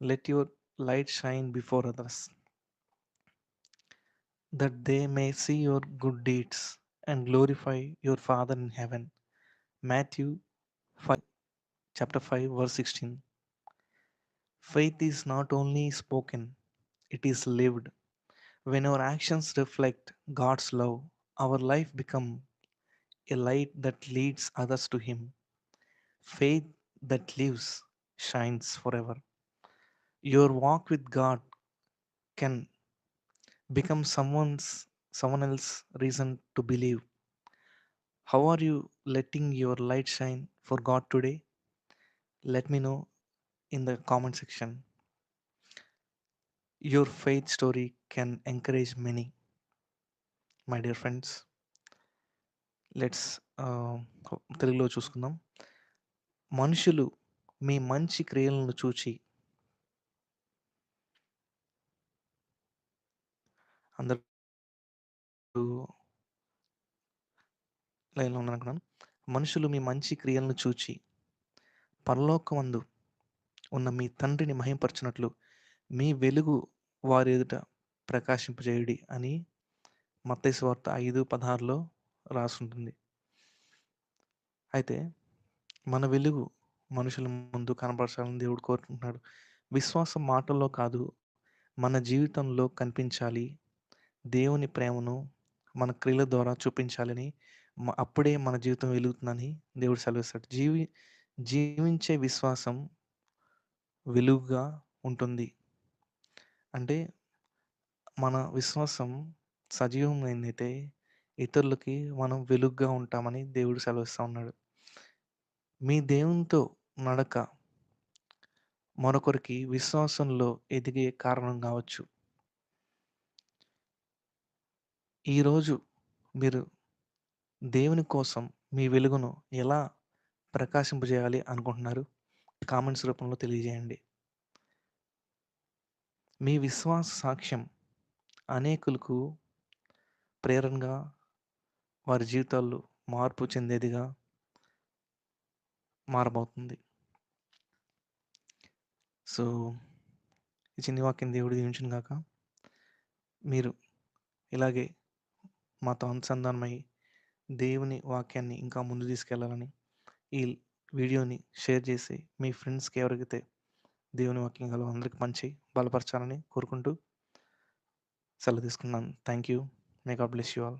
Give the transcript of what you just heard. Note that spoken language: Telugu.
Let your light shine before others, that they may see your good deeds and glorify your Father in heaven. Matthew 5, chapter 5, verse 16. Faith is not only spoken, it is lived. When our actions reflect God's love, our life becomes a light that leads others to Him. Faith that lives shines forever. Your walk with God can become someone's someone else's reason to believe. How are you letting your light shine for God today? Let me know in the comment section. Your faith story can encourage many, my dear friends. Let's తెలుగులో చూసుకుందాం మనుషులు మీ మంచి క్రియలను చూచి అందరూ లైన్లో ఉన్నాను మనుషులు మీ మంచి క్రియలను చూచి పరలోకమందు ఉన్న మీ తండ్రిని మహింపరచినట్లు మీ వెలుగు వారి ఎదుట ప్రకాశింపజేయుడి అని మత్తయి వార్త ఐదు పదహారులో రాసుంటుంది. అయితే మన వెలుగు మనుషుల ముందు కనపరచాలని దేవుడు కోరుకుంటున్నాడు. విశ్వాసం మాటల్లో కాదు మన జీవితంలో కనిపించాలి దేవుని ప్రేమను మన క్రియల ద్వారా చూపించాలని అప్పుడే మన జీవితం వెలుగుతుందని దేవుడు సెలవిస్తాడు. జీవి జీవించే విశ్వాసం వెలుగుగా ఉంటుంది. అంటే మన విశ్వాసం సజీవమైందైతే ఇతరులకి మనం వెలుగుగా ఉంటామని దేవుడు సెలవిస్తూ ఉన్నాడు. మీ దేవునితో నడక మరొకరికి విశ్వాసంలో ఎదిగే కారణం కావచ్చు. ఈరోజు మీరు దేవుని కోసం మీ వెలుగును ఎలా ప్రకాశింపజేయాలి అనుకుంటున్నారు? కామెంట్స్ రూపంలో తెలియజేయండి. మీ విశ్వాస సాక్ష్యం అనేకులకు ప్రేరణగా వారి జీవితాల్లో మార్పు చెందేదిగా మారబోతుంది. సో ఈ చిన్ని వాక్యం దేవుడు దీవించిన కాక మీరు ఇలాగే మాతో అనుసంధానమై దేవుని వాక్యాన్ని ఇంకా ముందు తీసుకెళ్ళాలని ఈ వీడియోని షేర్ చేసి మీ ఫ్రెండ్స్కి ఎవరికైతే దేవుని వాక్యం కలవో అందరికి మంచి బలపరచాలని కోరుకుంటూ సెలవు తీసుకున్నాను. Thank you may God bless you all.